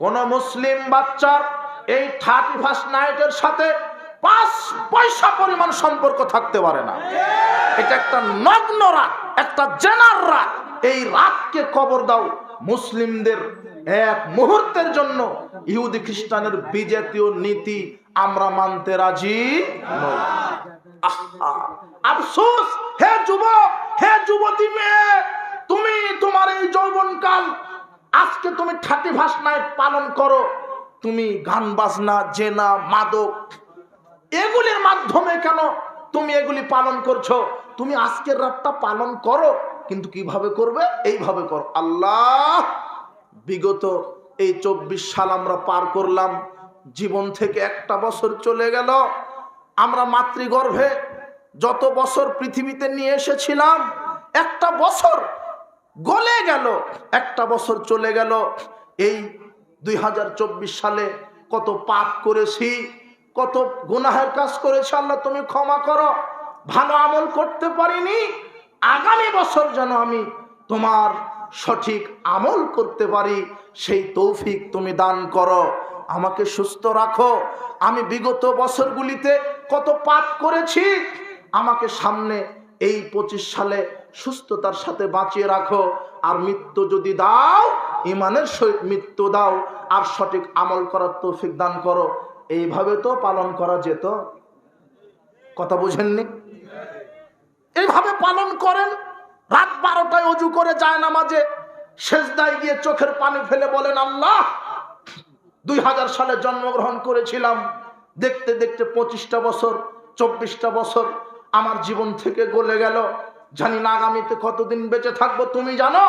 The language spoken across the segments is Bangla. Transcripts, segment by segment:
কোন মুসলিম বাচ্চার এই থার্টি ফার্স্ট নাইটের সাথে পাঁচ পয়সা পরিমাণ সম্পর্ক থাকতে পারে না। এটা একটা নগ্ন রাত, একটা জেনার রাত। এই রাতকে কবর দাও মুসলিমদের এক মুহূর্তের জন্য। ইহুদি খ্রিস্টানের বিজাতীয় নীতি আমরা মানতে রাজি আফসোস, হে যুবক, হে যুবতী মেয়ে তুমি তোমার এই যৌবনকাল আজকে তুমি ফার্স্ট নাইট পালন করো, তুমি গান বাজনা, জেনা, মাদক, এগুলির মাধ্যমে কেন তুমি এগুলি পালন করছ? তুমি আজকের রাতটা পালন করো, কিন্তু কীভাবে করবে? এইভাবে করো। আল্লাহ, বিগত এই চব্বিশ সাল আমরা পার করলাম, জীবন থেকে একটা বছর চলে গেল, আমরা মাতৃগর্ভে যত বছর পৃথিবীতে নিয়ে এসেছিলাম, একটা বছর গলে গেল, একটা বছর চলে গেল, এই দুই হাজার চব্বিশ সালে কত পাপ করেছি, কত গুনাহের কাজ করেছি, আল্লাহ তুমি ক্ষমা করো, ভালো আমল করতে পারিনি, আগামী বছর যেন আমি তোমার সঠিক আমল করতে পারি, সেই তৌফিক তুমি দান করো, আমাকে সুস্থ রাখো, আমি বিগত বছরগুলিতে কত পাপ করেছি, আমাকে সামনে এই পঁচিশ সালে সুস্থতার সাথে বাঁচিয়ে রাখো। আর মৃত্যু যদি দাও, ইমানের সহিত মৃত্যু দাও, আর সঠিক আমল করার তৌফিক দান করো। এইভাবে তো পালন করা যেত। কথা বুঝেননি? এইভাবে পালন করেন, রাত বারোটায় অজু করে যায় নামাজে শেষদায় গিয়ে চোখের পানি ফেলে বলেন, আল্লাহ, দুই হাজার সালে জন্মগ্রহণ করেছিলাম। দেখতে দেখতে পঁচিশটা বছর, চব্বিশটা বছর আমার জীবন থেকে গলে গেল। জানি না আগামীতে কতদিন বেঁচে থাকব, তুমি জানো?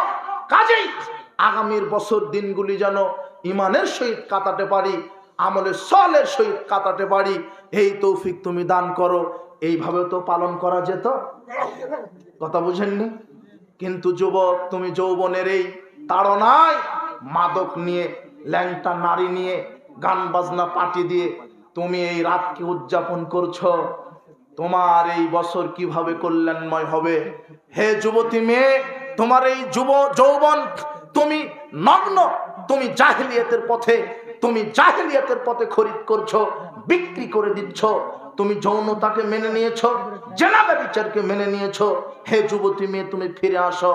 কাজেই আগামীর বছর দিনগুলি যেন ইমানের সহিত কাটাতে পারি আমলের সলের সহিত কাটাতে পারি, এই তৌফিক তুমি দান করো। এইভাবে তো পালন করা যেত। কথা বুঝেননি? কিন্তু যুবক, তুমি যৌবনের এই তাড়নায় মাদক নিয়ে, ল্যাংটা নারী নিয়ে, গান বাজনা পার্টি দিয়ে তুমি এই রাতকে উদযাপন করছ। তোমার এই বছর কীভাবে কল্যাণময় হবে? হে যুবতী মেয়ে, তোমার এই যুব যৌবন, তুমি নগ্ন, তুমি জাহিলিয়াতের পথে, তুমি জাহেলিয়াতের পথে খরিদ করছ, বিক্রি করে দিচ্ছ, তুমি যৌনতাকে মেনে নিয়েছো, জেনাবে বিচারকে মেনে নিয়েছো। হে যুবতী মেয়ে, তুমি ফিরে আসো।